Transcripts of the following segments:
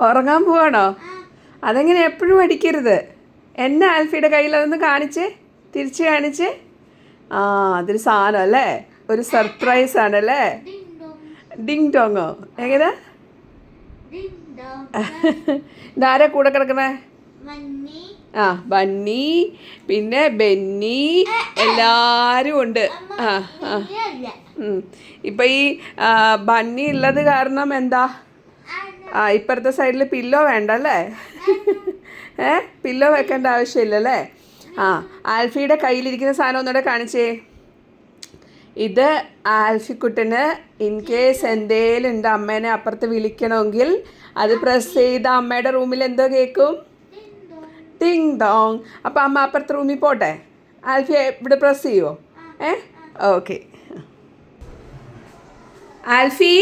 ഉറങ്ങാൻ പോവാണോ? അതെങ്ങനെ എപ്പോഴും അടിക്കരുത്. എന്നെ ആൽഫിയുടെ കയ്യിൽ അതൊന്ന് കാണിച്ച് തിരിച്ച് കാണിച്ച്. ആ അതൊരു സാധനം അല്ലേ? ഒരു സർപ്രൈസ് ആണല്ലേ ഡിങ് ടോങ്ങോ എങ്ങനെ? ഇതാരാ കൂടെ കിടക്കണേ. ആ ബന്നി പിന്നെ ബെന്നി എല്ലാവരും ഉണ്ട്. ആ ആ. ഇപ്പം ഈ ബന്നി ഉള്ളത് കാരണം എന്താ? ആ ഇപ്പുറത്തെ സൈഡിൽ പില്ലോ വേണ്ട അല്ലേ ഏ? പില്ലോ വെക്കേണ്ട ആവശ്യമില്ലല്ലേ? ആ ആൽഫിയുടെ കയ്യിലിരിക്കുന്ന സാധനം ഒന്നുകൂടെ കാണിച്ചേ. ഇത് ആൽഫിക്കുട്ടന് ഇൻ കേസ് എന്തേലും ഉണ്ട് അമ്മേനെ അപ്പുറത്ത് വിളിക്കണമെങ്കിൽ അത് പ്രസ് ചെയ്ത അമ്മയുടെ റൂമിൽ എന്തോ കേൾക്കും. ടിങ് ഡോങ് അപ്പം അമ്മ അപ്പുറത്തെ റൂമിൽ പോട്ടെ? ആൽഫി ഇവിടെ പ്രസ് ചെയ്യുമോ ഏ? ഓക്കെ ആൽഫി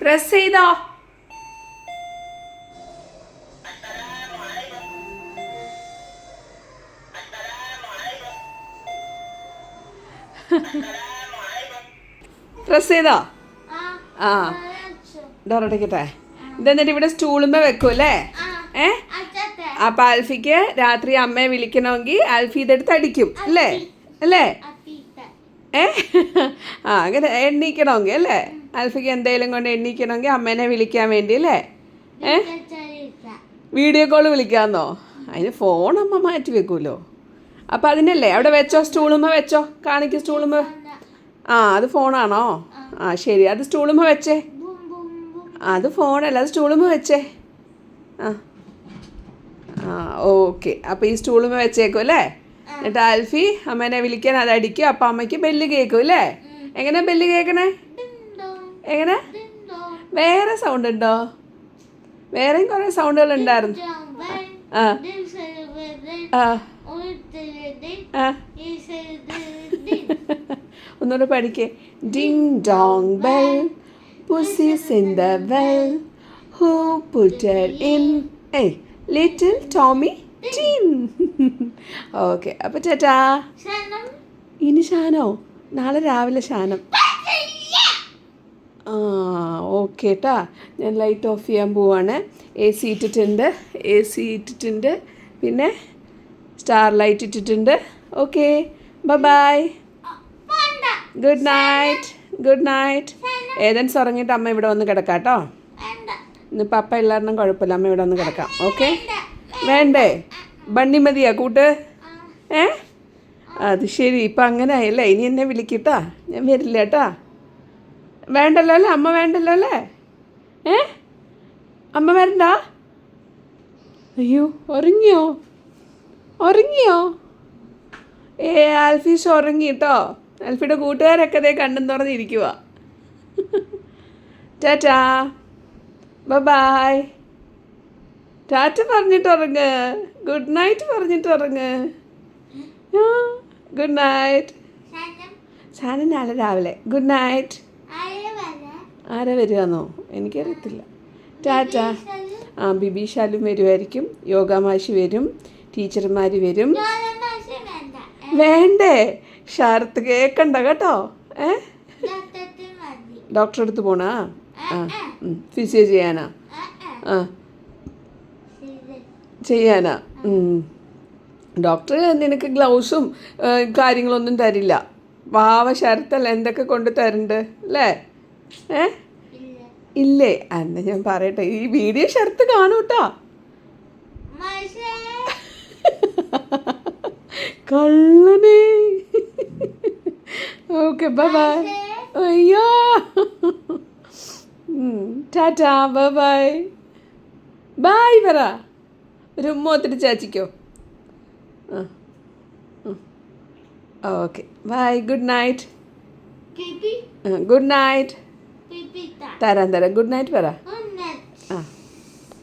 പ്രസ് ചെയ്തോ? പ്രസ് ചെയ്തോ ആ. അച്ഛോ. ഡോറടക്കട്ടെ. ഇതെന്നിട്ട് ഇവിടെ സ്റ്റൂളുമ്പോ വെക്കും അല്ലേ. ഏ. അപ്പൊ ആൽഫിക്ക് രാത്രി അമ്മയെ വിളിക്കണമെങ്കിൽ ആൽഫി ഇതെടുത്ത് അടിക്കും. അല്ലേ? അല്ലേ. ഏ? ആ അങ്ങനെ എണ്ണീക്കണമെങ്കിൽ അല്ലേ? ആൽഫിക്ക് എന്തെങ്കിലും കൊണ്ട് എണ്ണീക്കണമെങ്കിൽ അമ്മേനെ വിളിക്കാൻ വേണ്ടി അല്ലേ? ഏ? വീഡിയോ കോൾ വിളിക്കാമെന്നോ അതിന് ഫോൺ അമ്മ മാറ്റി വെക്കുമല്ലോ അപ്പം അതിനല്ലേ? അവിടെ വെച്ചോ സ്റ്റൂളുമ്മ വെച്ചോ. കാണിക്ക് സ്റ്റൂളുമ്മ. ആ അത് ഫോണാണോ? ആ ശരി. അത് സ്റ്റൂളുമ്മ വെച്ചേ. അത് ഫോണല്ല അത് സ്റ്റൂളുമ്മ വെച്ചേ. ആ. ആ ഓക്കെ. അപ്പോൾ ഈ സ്റ്റൂളുമ്മ വെച്ചേക്കും അല്ലേ? എന്നിട്ട് ആൽഫി അമ്മേനെ വിളിക്കാൻ അത് അടിക്കും അപ്പം അമ്മയ്ക്ക് ബെല്ല് കേൾക്കും അല്ലേ? എങ്ങനെ ബെല്ല് കേൾക്കണേ? എങ്ങനെ? വേറെ സൗണ്ട് ഉണ്ടോ? വേറെയും കുറേ സൗണ്ടുകൾ ഉണ്ടായിരുന്നു. ആ. ആ. ഒന്നുകൂടെ പഠിക്കേ. Ding dong bell pussy's in the well who put her in a little Tommy team okay അപ്പോൾ ചേട്ടാ. ഇനി ശാനോ നാളെ രാവിലെ ശാനം ആ ഓക്കെ കേട്ടാ ഞാൻ ലൈറ്റ് ഓഫ് ചെയ്യാൻ പോവാണ്. എ സി ഇട്ടിട്ടുണ്ട് എ സി ഇട്ടിട്ടുണ്ട്. പിന്നെ സ്റ്റാർ ലൈറ്റ് ഇട്ടിട്ടുണ്ട്. Okay. Bye. Good night. Good night. Athens ഉറങ്ങിയിട്ട് അമ്മ ഇവിടെ വന്ന് കിടക്കാം കേട്ടോ. ഇന്ന് പപ്പ എല്ലാവരും കുഴപ്പമില്ല. അമ്മ ഇവിടെ വന്ന് കിടക്കാം. ഓക്കെ. വേണ്ടേ? ബണ്ണി മതിയാ കൂട്ട്? ഏ? അത് ശരി. ഇപ്പം അങ്ങനെ ആയല്ലേ? ഇനി എന്നെ വിളിക്കട്ടാ. ഞാൻ വരില്ല കേട്ടാ. വേണ്ടല്ലോ അല്ലേ? അമ്മ വേണ്ടല്ലോ അല്ലേ? ഏ? അമ്മ വരണ്ട? അയ്യോ ഉറങ്ങിയോ? ഉറങ്ങിയോ? ഏ ആൽഫീസ് ഉറങ്ങി കേട്ടോ ആൽഫിയുടെ കൂട്ടുകാരൊക്കെ അതേ കണ്ടും തുറന്നിരിക്കുക ടാറ്റാ. ബബായ് ടാറ്റ പറഞ്ഞിട്ട് ഉറങ്ങ് ഗുഡ് നൈറ്റ് പറഞ്ഞിട്ട് ഉറങ്ങ് ഗുഡ് നൈറ്റ്. സാധനം നാളെ രാവിലെ. Good night. ആരെ വരികയെന്നോ എനിക്കറിയത്തില്ല. ടാറ്റ. ആ ബിബി ശാലും വരുമായിരിക്കും യോഗ മാഷി വരും. ടീച്ചർമാർ വരും. വേണ്ടേ. ഷാർത്ത് കേക്കണ്ട കേട്ടോ. ഏ? ഡോക്ടറെ അടുത്ത് പോണാ? ആ ഫിസിയോ ചെയ്യാനാ. ആ. ചെയ്യാനാ. ഡോക്ടർ നിനക്ക് ഗ്ലൗസും കാര്യങ്ങളൊന്നും തരില്ല. വാവ ശരത്തല്ല എന്തൊക്കെ കൊണ്ട് തരണ്ട് അല്ലേ? ഏ. ഇല്ലേ. അന്ന് ഞാൻ പറയട്ടെ. ഈ വീഡിയോ ശരത്ത് കാണൂട്ടാ. കള്ളനെ. ഓക്കെ ബൈ ബൈ അയ്യോ. ടാറ്റാ ബൈ ബൈ ബൈ പറ ഒരു ഉമ്മ ഒത്തിരി ചാച്ചിക്കോ. ആ okay bye good night. Good night. തരാം തരാം. ഗുഡ് നൈറ്റ് പറ. Good